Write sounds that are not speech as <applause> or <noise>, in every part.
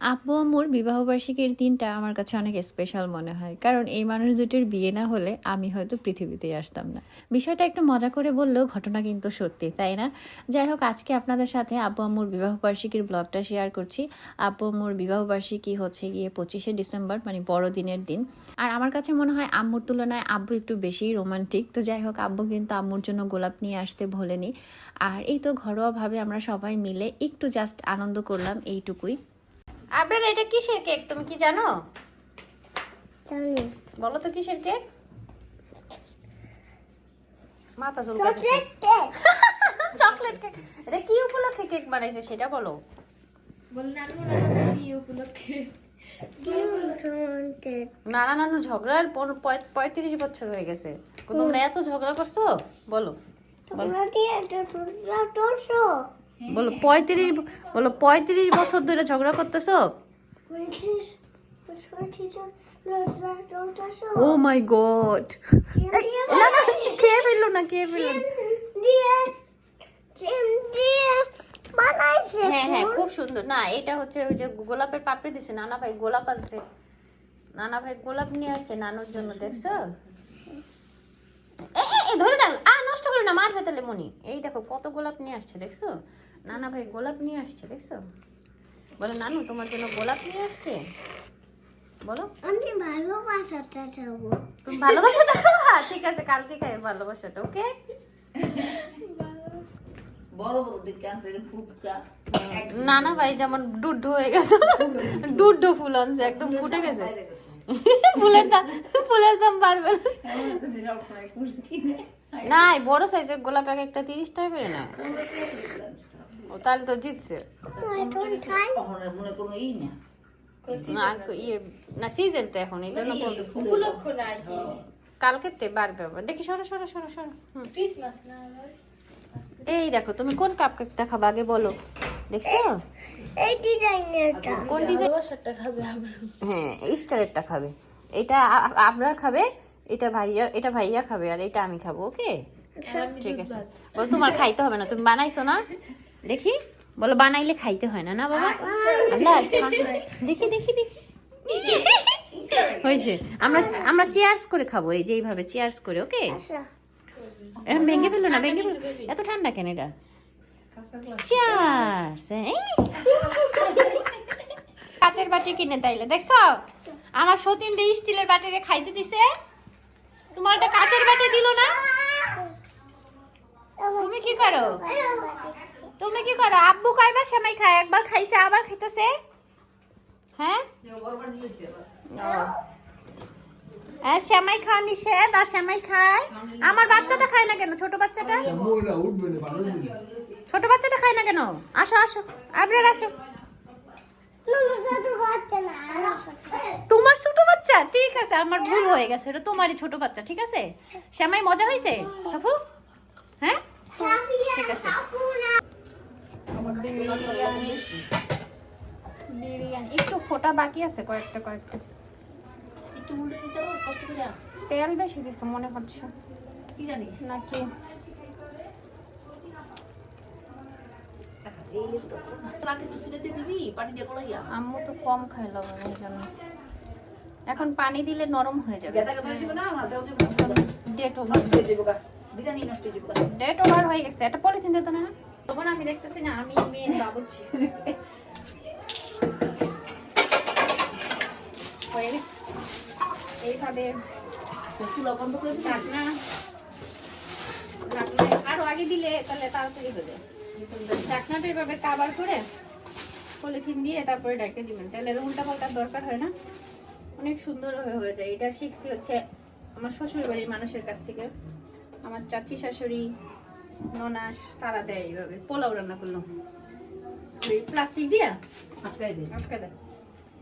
আব্বু আম্মুর বিবাহবার্ষিকীর দিনটা আমার কাছে অনেক স্পেশাল মনে হয়। কারণ এই মানুষ দুটির বিয়ে না হলে আমি হয়তো পৃথিবীতেই আসতাম না। বিষয়টা একটু মজা করে বললেও ঘটনা কিন্তু সত্যি, তাই না? যাই হোক, আজকে আপনাদের সাথে আব্বু আম্মুর বিবাহবার্ষিকীর ব্লগটা শেয়ার করছি। আব্বু আম্মুর বিবাহবার্ষিকী হচ্ছে গিয়ে পঁচিশে ডিসেম্বর মানে বড়দিনের দিন। আর আমার কাছে মনে হয় আম্মুর তুলনায় আব্বু একটু বেশি রোমান্টিক তো যাই হোক, আব্বু কিন্তু আম্মুর জন্য গোলাপ নিয়ে আসতে ভোলেনি। আর এই তো ঘরোয়াভাবে আমরা সবাই মিলে একটু জাস্ট আনন্দ করলাম এইটুকুই। আপনার এটা কিসের কেক তুমি কি জানো? জানি। বলো তো কিসের কেক? মাথা চুলকাতেছে চকলেট কেক। <laughs> Chocolate cake. এটা কি উপলক্ষে কেক বানাইছে সেটা বলো। নানা নানু ঝগড়ার পঁয়ত্রিশ বছর হয়ে গেছে। তোমরা এত ঝগড়া করছ? বলো। তোমরা বলো, পঁয়ত্রিশ বলো, পঁয়ত্রিশ বছর ধরে ঝগড়া করতেছো? Oh my God. খেয়ে ফেলল না, খেয়ে ফেলল হ্যাঁ হ্যাঁ খুব সুন্দর। না, এটা হচ্ছে ওই যে গোলাপের পাপড়ি দিছে, নানা ভাই গোলাপ আনছে। নানা ভাই গোলাপ নিয়ে আসছে নানুর জন্য, দেখছ? ধরে ডাল আ নষ্ট করে না, মারবে তাহলে মনি। এই দেখো কত গোলাপ নিয়ে আসছে, দেখছ? নানা ভাই গোলাপ নিয়ে আসছে দেখছ? বলো নানু তোমার জন্য গোলাপ নিয়ে আসছে? বলো। আমি ভালোবাসাটা চাবো। তুমি ভালোবাসাটা খাওয়া ঠিক আছে কালকে খাই ভালোবাসাটা ওকে? বড় বড় দিকে ক্যান্সারের ফুটকা নানা ভাই যেমন ডুড্ডু হয়ে গেছে। ডুড্ডু ফুল আনছে একদম ফুটে গেছে। ফুলের দাম ফুলের দাম বাড়বে। না। বড় সাইজের গোলাপ এক একটা তিরিশ টাকা করে না ও তাহলে তো জিতছে। এখন মনে কোনো ই না না আর ইয়ে না সিজন তো এখন এই জন্য উপলক্ষ না আর কি। বাড়বে আবার। দেখি সরো সরো সরো সরো। হুম। ক্রিসমাস না এই দেখো তুমি কোন কাপ কেকটা খাবে? আগে বলো। দেখছ? এই ডিজাইনেরটা কোন ডিজাইন ভালোবাসাটা খাবে আবার। হ্যাঁ স্টারেরটা খাবে। এটা আপনার খাবে এটা ভাইয়া এটা ভাইয়া খাবে আর এটা আমি খাব ওকে ঠিক আছে। বল তোমার খাইতে হবে না তুমি বানাইছো না? দেখি বলো বানাইলে খাইতে হয় না না বাবা? আল্লাহ, দেখি দেখি দেখি। হয়েছে। আমরা আমরা চেয়ার্স করে খাব এই যে এইভাবে চেয়ার্স করে ওকে আচ্ছা। এখন ভেঙে ফেলল না ভেঙে ফেলল। এত ঠান্ডা কেন এটা? চেয়ার্স কাতের বাটি কিনে তাইলে দেখছ? আমার সতীন রে স্টিলের বাটিরে খাইতে দিছে তোমার একটা কাচের বাটি দিল না? তুমি কি করো? তুমি কি করো? আব্বু কয়বার সেমাই খায়? একবার খাইছে, আবার খাইতেছে? হ্যাঁ? হ্যাঁ সেমাই খাওয়া নিষেধ, আর সেমাই খায়? আমার বাচ্চাটা খায় না কেন? ছোট বাচ্চাটা। ছোট বাচ্চাটা খায় না কেন? আসো আসো। আবরার আসো। তোমরা ছোট বাচ্চা? ঠিক আছে, আমার ভুল হয়ে গেছে। তোমারই ছোট বাচ্চা, ঠিক আছে? শ্যামাই মজা হয়েছে? সাফু? হ্যাঁ? ঠিক আছে। বিরিয়ানি। একটু ফোটা বাকি আছে কয়েকটা কয়েকটা। একটু উল্টে দিতে হবে কষ্ট করে তেল বেশি দিছো মনে হচ্ছে কি জানি? নাকি? আম্মু তো কম খায় লবণ এই জন্য। এখন পানি দিলে নরম হয়ে যাবে। ডেট ডেট ওভার হয়ে গেছে। একটা পলিথিন দিত না? তখন আমি দেখতেছি না, আমি মেন বাবুচ্ছি এইভাবে চুলা বন্ধ করে ঢাকনা আরও আগে দিলে তাহলে তাড়াতাড়ি যায়। ঢাকনাটা এভাবে কাবার করে পলিথিন দিয়ে তারপরে ডাকে দিবেন। তাহলে উল্টা পাল্টার দরকার হয় না। অনেক সুন্দরভাবে হয়ে যায়। এটা শিখছি হচ্ছে আমার শ্বশুর বাড়ির মানুষের কাছ থেকে। আমার চাচি শাশুড়ি ননাস তারা দেয় এইভাবে। পোলাও রান্না করলাম। ওই প্লাস্টিক দিয়া? আটকাই দে আটকা দেয়।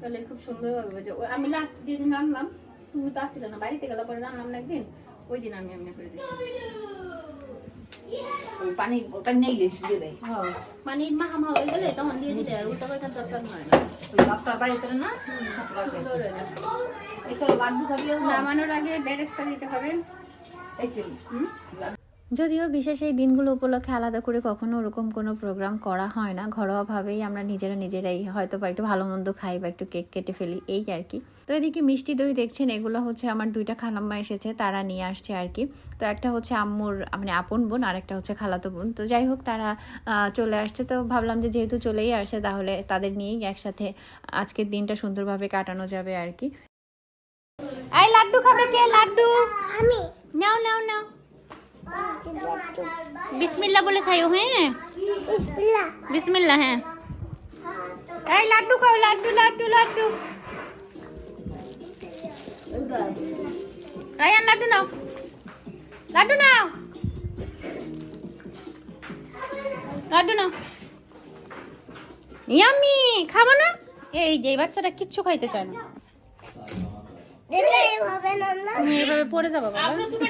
তাহলে খুব সুন্দরভাবে হয়ে যায় ওই আমি লাস্ট যেদিন রান্নাম তুমি তো আসছিলে না বাড়িতে গেলে পরে রান্নাম না একদিন ওই দিন আমি এমনি করে দিচ্ছি পানি ওটা নেই দিয়ে দেয়। হ্যাঁ মানে মাখা মাখা হয়ে গেলে তখন দিয়ে দিলে আর উল্টা পাল্টার দরকার হয় না। সুন্দর নামানোর আগে বেরেস্তা দিতে হবে। এই হুম? যদিও বিশেষ এই দিনগুলো উপলক্ষে আলাদা করে কখনো ওরকম কোনো প্রোগ্রাম করা হয় না। ঘরোয়াভাবেই আমরা নিজেরা নিজেরাই হয়তো বা একটু ভালো মন্দ খাই বা একটু কেক কেটে ফেলি এই আর কি। তো এদিকে মিষ্টি দই দেখছেন এগুলো হচ্ছে আমার দুইটা খালাম্মা এসেছে তারা নিয়ে আসছে আর কি। তো একটা হচ্ছে আম্মুর মানে আপন বোন আর একটা হচ্ছে খালাতো বোন। তো যাই হোক তারা চলে আসছে। তো ভাবলাম যে যেহেতু চলেই আসছে তাহলে তাদের নিয়েই একসাথে আজকের দিনটা সুন্দরভাবে কাটানো যাবে আর কি। আই লাড্ডু খাবে কে? লাড্ডু? আমি। নাও নাও নাও। বিসমিল্লা বলে খাইও হ্যাঁ? বিসমিল্লাহ বিসমিল্লা হ্যাঁ। এই লাড্ডু খাও লাড্ডু লাড্ডু লাড্ডু। রায়ান লাড্ডু নাও। লাড্ডু নাও। লাড্ডু নাও। ইয়ামি খাব না? এই যে এই বাচ্চাটা কিচ্ছু খাইতে চায় না। তুমি এইভাবে পড়ে যাব বাবা। তুমি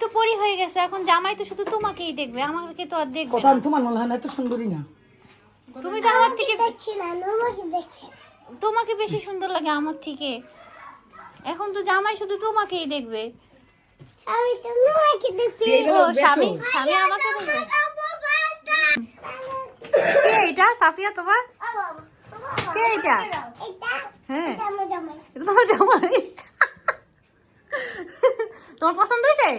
তো পরি হয়ে গেছে এখন জামাই তো শুধু তোমাকেই দেখবে আমাকে তো আর দেখবে কথা আমি তোমার মনে হয় না এত সুন্দরী না। তুমি তো আমার থেকে দেখছি না আমাকে দেখছে তোমাকে বেশি সুন্দর লাগে আমার থেকে। এখন তো জামাই শুধু তোমাকেই দেখবে। আমি তো আমাকে দেখছি ও স্বামী? স্বামী আমাকে দেখবে। কে এটা? সাফিয়া তোমার? কে এটা হ্যাঁ। এটা আমার জামাই। এটা তোমার জামাই? তোমার পছন্দ হয়েছে?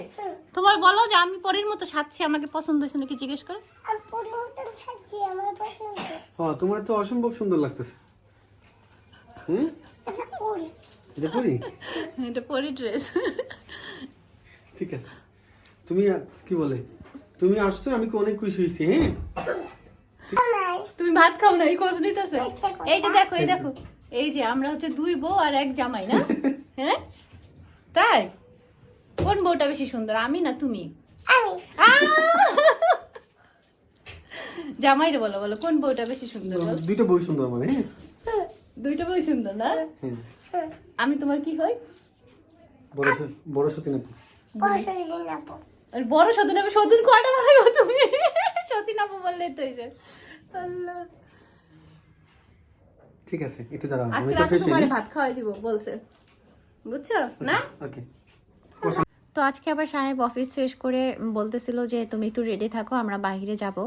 তোমার বলো যে আমি পরের মতো সাজছি আমাকে পছন্দ হয়েছে নাকি জিজ্ঞেস করো। আমি পরিবর্তন ছাড়ছি আমার পছন্দ হ্যাঁ তোমার তো অসম্ভব সুন্দর লাগতেছে। হুম? এটা পরি। এটা পরি? <laughs> ড্রেস ঠিক আছে। তুমি কি বলে? তুমি আসছো আমি কি অনেক খুশি হয়েছি হ্যাঁ? তুমি ভাত খাও না এই খোঁজ নিতেছে? এই যে দেখো এই দেখো। এই যে আমরা হচ্ছে দুই বউ আর এক জামাই না? হ্যাঁ? তাই? কোন বউটা বেশি সুন্দর? আমি না তুমি? আমি। জামাইরে বলো বলো কোন বউটা বেশি সুন্দর? বলো? দুইটা বউ সুন্দর মানে? হ্যাঁ দুইটা বউ সুন্দর না? হ্যাঁ। আমি তোমার কি হই? বড় বড় সতী না আর বড় সতীন আমি সতীন কয়টা বানাবো তুমি? সতীন আপু বললে তো হয়েছে আল্লাহ। ঠিক আছে একটু দাঁড়াও আমি তো তোমার ভাত খাওয়াই দিব বলছে। বুঝছ? না? ওকে তো আজকে আবার সাহেব অফিস শেষ করে বলতেছিল যে, তুমি একটু রেডি থাকো, আমরা বাইরে যাব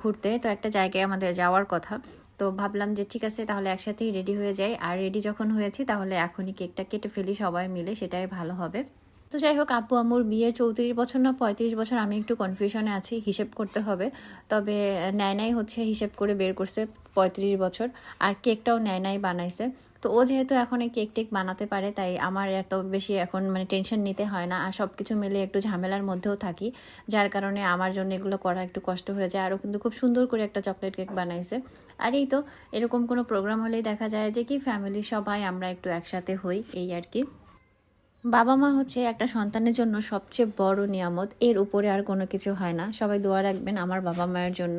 ঘুরতে। তো একটা জায়গায় আমাদের যাওয়ার কথা। তো ভাবলাম যে, ঠিক আছে, তাহলে একসাথেই রেডি হয়ে যাই। আর রেডি যখন হয়েছি, তাহলে এখনই কেকটা কেটে ফেলি সবাই মিলে, সেটাই ভালো হবে। তো যাই হোক, আব্বু আম্মুর বিয়ে চৌত্রিশ বছর না, পঁয়ত্রিশ বছর আমি একটু কনফিউশনে আছি, হিসেব করতে হবে। তবে ন্যায় হচ্ছে হিসেব করে বের করছে পঁয়ত্রিশ বছর, আর কেকটাও ন্যায় নাই বানাইছে। তো ও যেহেতু এখন কেক টেক বানাতে পারে, তাই আমার এত বেশি এখন মানে টেনশন নিতে হয় না। আর সব কিছু মিলে একটু ঝামেলার মধ্যেও থাকি, যার কারণে আমার জন্য এগুলো করা একটু কষ্ট হয়ে যায়। আরও কিন্তু খুব সুন্দর করে একটা চকলেট কেক বানাইছে। আর এই তো, এরকম কোনো প্রোগ্রাম হলেই দেখা যায় যে কি ফ্যামিলি সবাই আমরা একটু একসাথে হই, এই আর কি। বাবা মা হচ্ছে একটা সন্তানের জন্য সবচেয়ে বড় নিয়ামত। এর উপরে আর কোনো কিছু হয় না। সবাই দোয়া রাখবেন আমার বাবা মায়ের জন্য।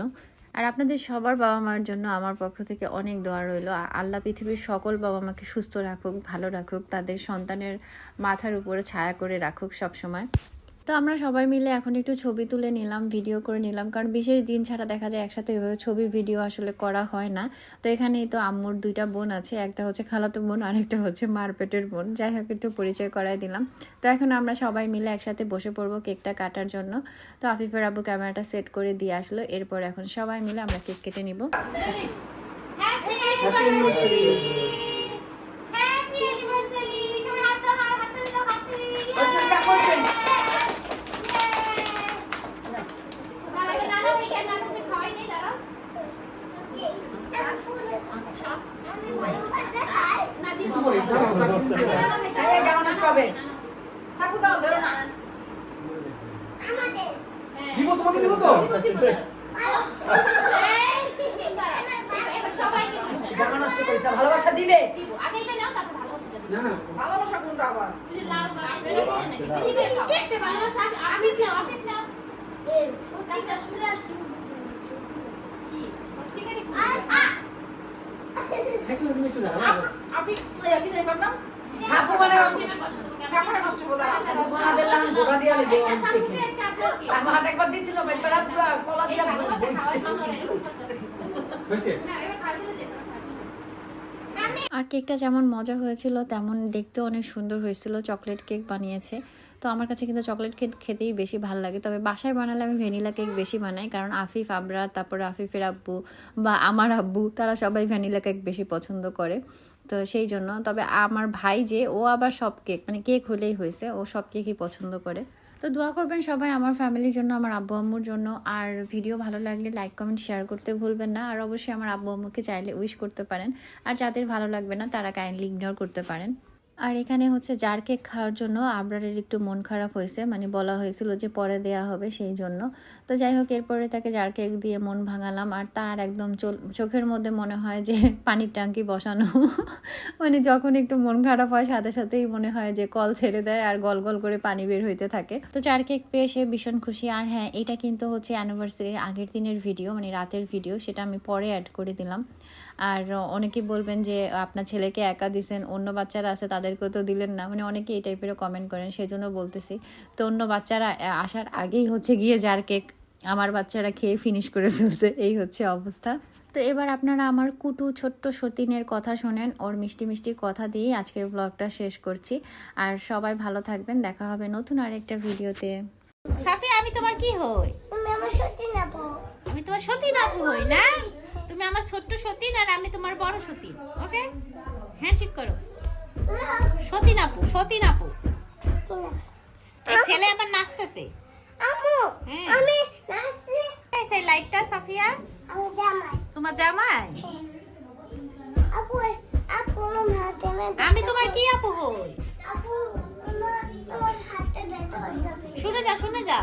আর আপনাদের সবার বাবা মার জন্য আমার পক্ষ থেকে অনেক দোয়া রইল। আল্লাহ পৃথিবীর সকল বাবা মাকে সুস্থ রাখুক, ভালো রাখুক, তাদের সন্তানের মাথার উপরে ছায়া করে রাখুক সব সময় তো আমরা সবাই মিলে এখন একটু ছবি তুলে নিলাম ভিডিও করে নিলাম। কারণ বিশেষ দিন ছাড়া দেখা যায় একসাথে এভাবে ছবি ভিডিও আসলে করা হয় না। তো এখানেই তো আম্মুর দুইটা বোন আছে, একটা হচ্ছে খালাতো বোন আর একটা হচ্ছে মারপেটের বোন। যাই হোক, একটু পরিচয় করাই দিলাম। তো এখন আমরা সবাই মিলে একসাথে বসে পড়ব কেকটা কাটার জন্য। তো আফিফের আব্বু ক্যামেরাটা সেট করে দিয়ে আসলো। এরপর এখন সবাই মিলে আমরা কেক কেটে নিব নষ্ট হবে সাকু দাও ধরো না দিব তোমাকে দিব তো? ভালোবাসা দিবে। না না ভালোবাসা কোনটা আবার? মানে নষ্ট আমার একবার দিছিল কলা দিয়া হয়েছে? আর কেকটা যেমন মজা হয়েছিল তেমন দেখতে অনেক সুন্দর হয়েছিল। চকলেট কেক বানিয়েছে। তো আমার কাছে কিন্তু চকলেট কেক খেতেই বেশি ভালো লাগে। তবে বাসায় বানালে আমি ভ্যানিলা কেক বেশি বানাই কারণ আফিফ আবরার তারপরে আফিফের আব্বু বা আমার আব্বু তারা সবাই ভ্যানিলা কেক বেশি পছন্দ করে। তো সেই জন্য তবে আমার ভাই যে ও আবার সব কেক মানে কেক হলেই হয়েছে ও সব কেকই পছন্দ করে। তো দোয়া করবেন সবাই আমার ফ্যামিলির জন্য, আমার আব্বু আম্মুর জন্য। আর ভিডিও ভালো লাগলে লাইক কমেন্ট শেয়ার করতে ভুলবেন না। আর অবশ্যই আমার আব্বু আম্মুকে চাইলে উইশ করতে পারেন। আর যাদের ভালো লাগবে না, তারা কাইন্ডলি ইগনোর করতে পারেন। আর এখানে হচ্ছে জার কেক খাওয়ার জন্য আবরারের একটু মন খারাপ হয়েছে। মানে বলা হয়েছিল যে পরে দেয়া হবে সেই জন্য। তো যাই হোক, এরপরে তাকে জার কেক দিয়ে মন ভাঙালাম। আর তার একদম চোখের মধ্যে মনে হয় যে <laughs> পানির ট্যাঙ্কি বসানো। <laughs> মানে যখন একটু মন খারাপ হয়, সাথে সাথেই মনে হয় যে কল ছেড়ে দেয় আর গল গল করে পানি বের হইতে থাকে। তো জার কেক পেয়ে সে ভীষণ খুশি। আর হ্যাঁ এটা কিন্তু হচ্ছে অ্যানিভার্সারির আগের দিনের ভিডিও মানে রাতের ভিডিও সেটা আমি পরে অ্যাড করে দিলাম। আর অনেকে বলবেন যে আপনার ছেলেকে একা দিছেন অন্য বাচ্চারা আছে তাদেরকেও তো দিলেন না। মানে অনেকে এই টাইপেরও কমেন্ট করেন সেজন্য বলতেছি। তো অন্য বাচ্চারা আসার আগেই হচ্ছে গিয়ে যার কেক আমার বাচ্চারা খেয়ে ফিনিশ করে ফেলছে এই হচ্ছে অবস্থা। তো এবার আপনারা আমার কুটু ছোট্ট সতীনের কথা শোনেন ওর মিষ্টি মিষ্টি কথা দিয়েই আজকের ব্লগটা শেষ করছি। আর সবাই ভালো থাকবেন দেখা হবে নতুন আরেকটা ভিডিওতে। সাফিয়া আমি তোমার কি হই? আমি তোমার সতীন আপু হই না? তুমি আমার ছোট্ট সতীন আর আমি তোমার বড় সতীন ওকে? হ্যাঁ ঠিক করো। সতীন আপু সতীন আপু। ছেলে আবার নাচতেছে। আম্মু হ্যাঁ। আমি সেই লাইটটা সাফিয়া। তোমার জামাই? আপু আপু আমার আমি তোমার কি আপু হই? হয়ে শুনে যা শুনে যা।